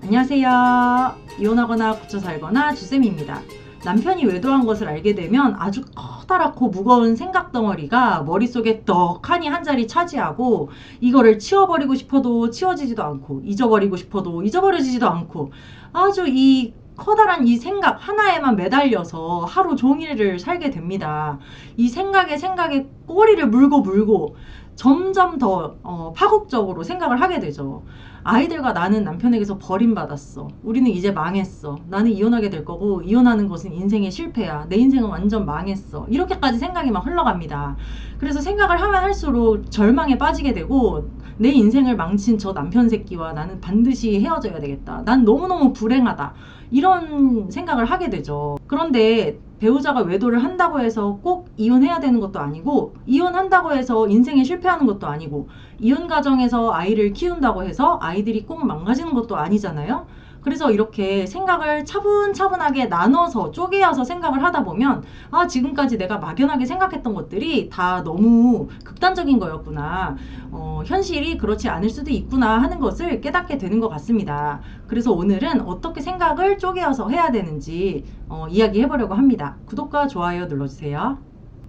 안녕하세요. 이혼하거나 고쳐 살거나 주쌤입니다. 남편이 외도한 것을 알게 되면 아주 커다랗고 무거운 생각 덩어리가 머릿속에 떡하니 한 자리 차지하고 이거를 치워버리고 싶어도 치워지지도 않고 잊어버리고 싶어도 잊어버려지지도 않고 아주 이 커다란 이 생각 하나에만 매달려서 하루 종일을 살게 됩니다. 이 생각에 생각에 꼬리를 물고 물고 점점 더 어, 파국적으로 생각을 하게 되죠. 아이들과 나는 남편에게서 버림받았어. 우리는 이제 망했어. 나는 이혼하게 될 거고 이혼하는 것은 인생의 실패야. 내 인생은 완전 망했어. 이렇게까지 생각이 막 흘러갑니다. 그래서 생각을 하면 할수록 절망에 빠지게 되고 내 인생을 망친 저 남편 새끼와 나는 반드시 헤어져야 되겠다. 난 너무너무 불행하다. 이런 생각을 하게 되죠. 그런데 배우자가 외도를 한다고 해서 꼭 이혼해야 되는 것도 아니고 이혼한다고 해서 인생에 실패하는 것도 아니고 이혼 가정에서 아이를 키운다고 해서 아이들이 꼭 망가지는 것도 아니잖아요. 그래서 이렇게 생각을 차분차분하게 나눠서 쪼개어서 생각을 하다 보면 아 지금까지 내가 막연하게 생각했던 것들이 다 너무 극단적인 거였구나. 어, 현실이 그렇지 않을 수도 있구나 하는 것을 깨닫게 되는 것 같습니다. 그래서 오늘은 어떻게 생각을 쪼개어서 해야 되는지 어, 이야기해 보려고 합니다. 구독과 좋아요 눌러주세요.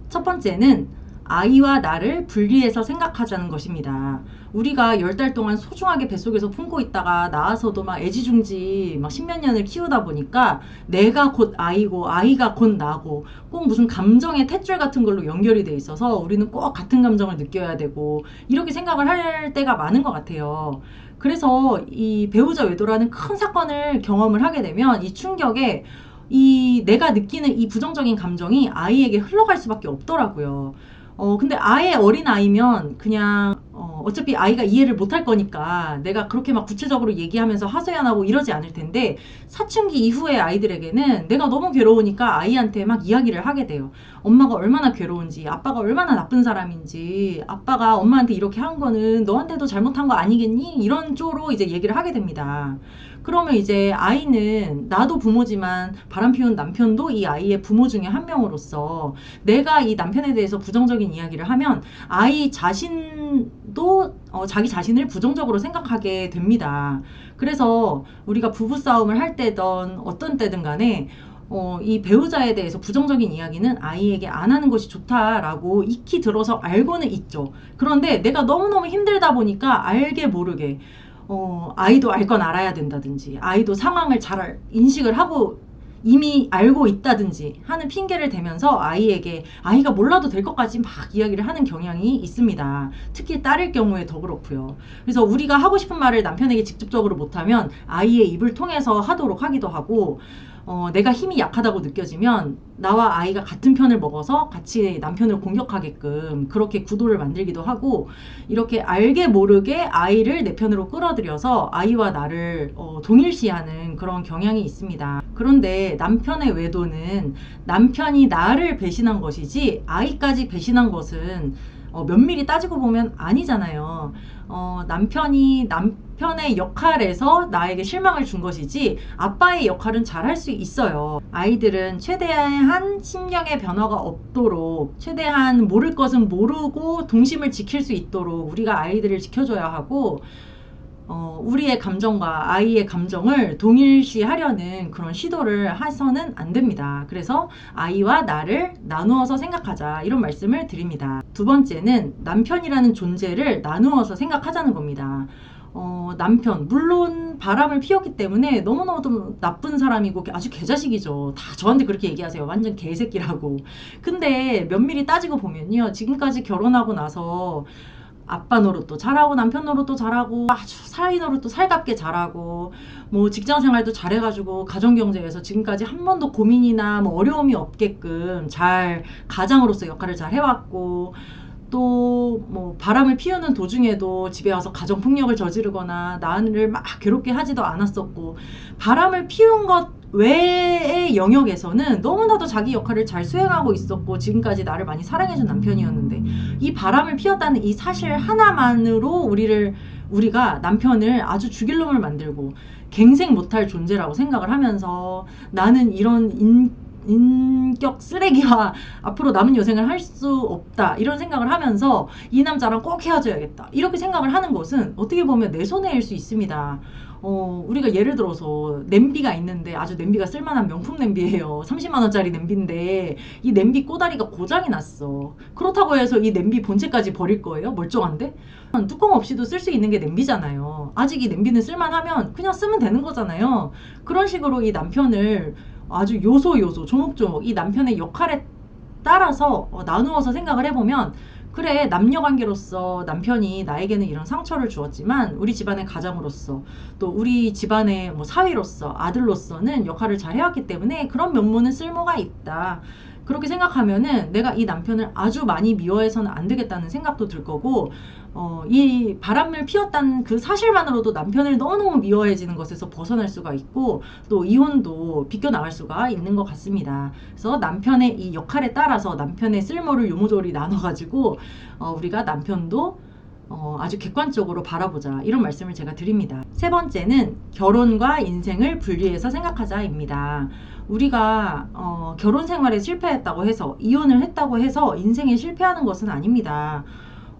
첫 번째는 아이와 나를 분리해서 생각하자는 것입니다. 우리가 열달 동안 소중하게 뱃속에서 품고 있다가 나와서도 막 애지중지 막 십몇 년을 키우다 보니까 내가 곧 아이고 아이가 곧 나고 꼭 무슨 감정의 탯줄 같은 걸로 연결이 돼 있어서 우리는 꼭 같은 감정을 느껴야 되고 이렇게 생각을 할 때가 많은 것 같아요. 그래서 이 배우자 외도라는 큰 사건을 경험을 하게 되면 이 충격에 이 내가 느끼는 이 부정적인 감정이 아이에게 흘러갈 수밖에 없더라고요. 어, 근데 아예 어린 아이면 그냥, 어, 어차피 아이가 이해를 못할 거니까 내가 그렇게 막 구체적으로 얘기하면서 하소연하고 이러지 않을 텐데 사춘기 이후의 아이들에게는 내가 너무 괴로우니까 아이한테 막 이야기를 하게 돼요. 엄마가 얼마나 괴로운지, 아빠가 얼마나 나쁜 사람인지, 아빠가 엄마한테 이렇게 한 거는 너한테도 잘못한 거 아니겠니? 이런 쪽으로 이제 얘기를 하게 됩니다. 그러면 이제 아이는 나도 부모지만 바람 피운 남편도 이 아이의 부모 중에 한 명으로서 내가 이 남편에 대해서 부정적인 이야기를 하면 아이 자신 도 어, 자기 자신을 부정적으로 생각하게 됩니다. 그래서 우리가 부부싸움을 할 때든 어떤 때든 간에 어, 이 배우자에 대해서 부정적인 이야기는 아이에게 안 하는 것이 좋다라고 익히 들어서 알고는 있죠. 그런데 내가 너무너무 힘들다 보니까 알게 모르게 어, 아이도 알 건 알아야 된다든지, 아이도 상황을 잘 알- 인식을 하고 이미 알고 있다든지 하는 핑계를 대면서 아이에게 아이가 몰라도 될 것까지 막 이야기를 하는 경향이 있습니다. 특히 딸일 경우에 더 그렇고요. 그래서 우리가 하고 싶은 말을 남편에게 직접적으로 못하면 아이의 입을 통해서 하도록 하기도 하고, 어, 내가 힘이 약하다고 느껴지면 나와 아이가 같은 편을 먹어서 같이 남편을 공격하게끔 그렇게 구도를 만들기도 하고, 이렇게 알게 모르게 아이를 내 편으로 끌어들여서 아이와 나를 어, 동일시하는 그런 경향이 있습니다. 그런데 남편의 외도는 남편이 나를 배신한 것이지 아이까지 배신한 것은 어, 면밀히 따지고 보면 아니잖아요. 어, 남편이 남편의 역할에서 나에게 실망을 준 것이지 아빠의 역할은 잘할 수 있어요. 아이들은 최대한 심령의 변화가 없도록 최대한 모를 것은 모르고 동심을 지킬 수 있도록 우리가 아이들을 지켜줘야 하고 어, 우리의 감정과 아이의 감정을 동일시하려는 그런 시도를 해서는 안 됩니다. 그래서 아이와 나를 나누어서 생각하자 이런 말씀을 드립니다. 두 번째는 남편이라는 존재를 나누어서 생각하자는 겁니다. 어, 남편 물론 바람을 피웠기 때문에 너무너무 나쁜 사람이고 아주 개자식이죠. 다 저한테 그렇게 얘기하세요. 완전 개새끼라고. 근데 면밀히 따지고 보면요. 지금까지 결혼하고 나서 아빠 노릇도 잘하고 남편 노릇도 잘하고 아주 사위 노릇도 살갑게 잘하고 뭐 직장 생활도 잘해가지고 가정 경제에서 지금까지 한 번도 고민이나 뭐 어려움이 없게끔 잘 가장으로서 역할을 잘 해왔고 또 뭐 바람을 피우는 도중에도 집에 와서 가정 폭력을 저지르거나 나를 막 괴롭게 하지도 않았었고 바람을 피운 것 외의 영역에서는 너무나도 자기 역할을 잘 수행하고 있었고 지금까지 나를 많이 사랑해준 남편이었는데 이 바람을 피웠다는 이 사실 하나만으로 우리를 우리가 남편을 아주 죽일 놈을 만들고 갱생 못할 존재라고 생각을 하면서 나는 이런 인, 인격 쓰레기와 앞으로 남은 여생을 할 수 없다 이런 생각을 하면서 이 남자랑 꼭 헤어져야겠다 이렇게 생각을 하는 것은 어떻게 보면 내 손해일 수 있습니다. 어, 우리가 예를 들어서 냄비가 있는데 아주 냄비가 쓸만한 명품 냄비예요. 30만 원짜리 냄비인데 이 냄비 꼬다리가 고장이 났어. 그렇다고 해서 이 냄비 본체까지 버릴 거예요? 멀쩡한데? 뚜껑 없이도 쓸 수 있는 게 냄비잖아요. 아직 이 냄비는 쓸만하면 그냥 쓰면 되는 거잖아요. 그런 식으로 이 남편을 아주 요소 요소 조목조목 이 남편의 역할에 따라서 어, 나누어서 생각을 해보면 그래 남녀 관계로서 남편이 나에게는 이런 상처를 주었지만 우리 집안의 가장으로서 또 우리 집안의 뭐 사위로서 아들로서는 역할을 잘 해왔기 때문에 그런 면모는 쓸모가 있다. 그렇게 생각하면은 내가 이 남편을 아주 많이 미워해서는 안 되겠다는 생각도 들 거고 어, 이 바람을 피웠다는 그 사실만으로도 남편을 너무너무 미워해지는 것에서 벗어날 수가 있고 또 이혼도 비껴나갈 수가 있는 것 같습니다. 그래서 남편의 이 역할에 따라서 남편의 쓸모를 요모조리 나눠가지고 어, 우리가 남편도 어, 아주 객관적으로 바라보자 이런 말씀을 제가 드립니다. 세 번째는 결혼과 인생을 분리해서 생각하자입니다. 우리가 어, 결혼 생활에 실패했다고 해서 이혼을 했다고 해서 인생에 실패하는 것은 아닙니다.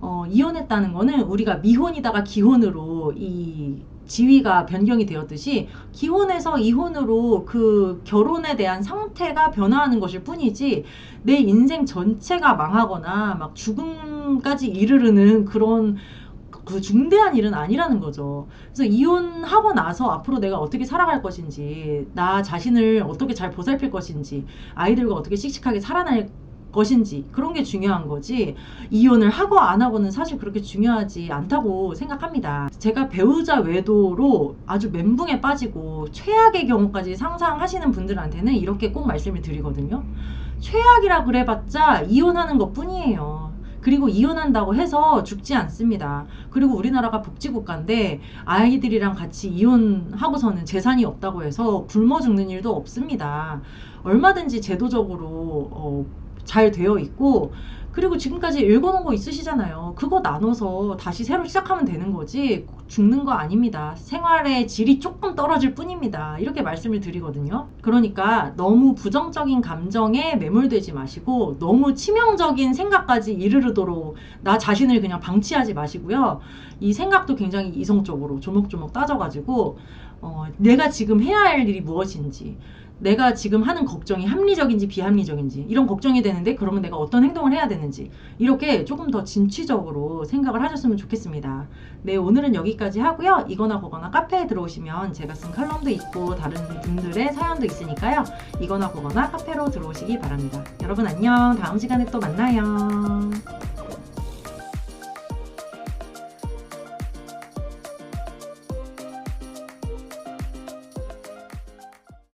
어, 이혼했다는 거는 우리가 미혼이다가 기혼으로 이 지위가 변경이 되었듯이 기혼에서 이혼으로 그 결혼에 대한 상태가 변화하는 것일 뿐이지 내 인생 전체가 망하거나 막 죽음까지 이르르는 그런 그 중대한 일은 아니라는 거죠. 그래서 이혼하고 나서 앞으로 내가 어떻게 살아갈 것인지, 나 자신을 어떻게 잘 보살필 것인지, 아이들과 어떻게 씩씩하게 살아날 것인지 그런 게 중요한 거지 이혼을 하고 안 하고는 사실 그렇게 중요하지 않다고 생각합니다. 제가 배우자 외도로 아주 멘붕에 빠지고 최악의 경우까지 상상하시는 분들한테는 이렇게 꼭 말씀을 드리거든요. 최악이라 그래봤자 이혼하는 것 뿐이에요. 그리고 이혼한다고 해서 죽지 않습니다. 그리고 우리나라가 복지국가인데 아이들이랑 같이 이혼하고서는 재산이 없다고 해서 굶어 죽는 일도 없습니다. 얼마든지 제도적으로 어, 잘 되어 있고 그리고 지금까지 읽어놓은 거 있으시잖아요. 그거 나눠서 다시 새로 시작하면 되는 거지 죽는 거 아닙니다. 생활의 질이 조금 떨어질 뿐입니다. 이렇게 말씀을 드리거든요. 그러니까 너무 부정적인 감정에 매몰되지 마시고 너무 치명적인 생각까지 이르르도록 나 자신을 그냥 방치하지 마시고요. 이 생각도 굉장히 이성적으로 조목조목 따져가지고 어, 내가 지금 해야 할 일이 무엇인지 내가 지금 하는 걱정이 합리적인지 비합리적인지 이런 걱정이 되는데 그러면 내가 어떤 행동을 해야 되는지 이렇게 조금 더 진취적으로 생각을 하셨으면 좋겠습니다. 네 오늘은 여기까지 하고요. 이거나 그거나 카페에 들어오시면 제가 쓴 칼럼도 있고 다른 분들의 사연도 있으니까요. 이거나 그거나 카페로 들어오시기 바랍니다. 여러분 안녕 다음 시간에 또 만나요.